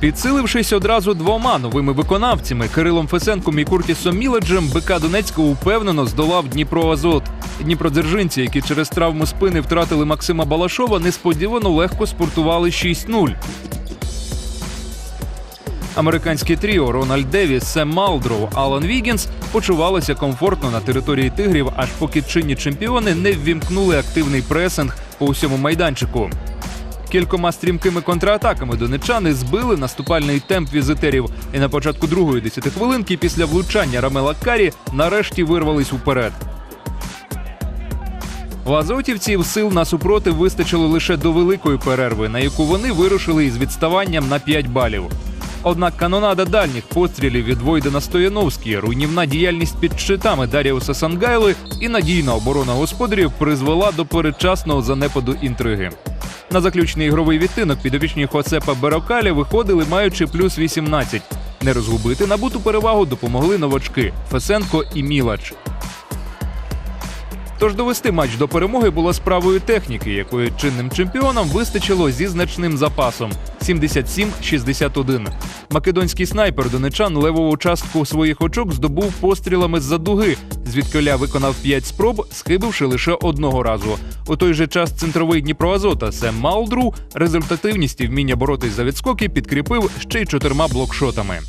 Підсилившись одразу двома новими виконавцями Кирилом Фесенком і Куртісом Міледжем, БК Донецького упевнено здолав Дніпро Азот. Дніпродзержинці, які через травму спини втратили Максима Балашова, несподівано легко спортували 6-0. Американське тріо Рональд Девіс, Сем Малдроу, Алан Вігінс почувалися комфортно на території тигрів, аж поки чинні чемпіони не ввімкнули активний пресинг по усьому майданчику. Кількома стрімкими контратаками донечани збили наступальний темп візитерів. І на початку другої десятихвилинки після влучання Рамела Карі нарешті вирвались уперед. У азотівців сил на супротив вистачило лише до великої перерви, на яку вони вирушили із відставанням на 5 балів. Однак канонада дальніх пострілів від Войдена Стояновський, руйнівна діяльність під щитами Даріуса Сангайли і надійна оборона господарів призвела до передчасного занепаду інтриги. На заключний ігровий відтинок підопічні Хоцепа Берокалі виходили, маючи плюс 18. Не розгубити набуту перевагу допомогли новачки Фесенко і Мілач. Тож довести матч до перемоги було справою техніки, якої чинним чемпіонам вистачило зі значним запасом 77-61. Македонський снайпер донечан левову частку своїх очок здобув пострілами з-за дуги, звідкиля виконав 5 спроб, схибивши лише одного разу. У той же час центровий Дніпроазота Сем Малдру результативність і вміння боротись за відскоки підкріпив ще й чотирма блокшотами.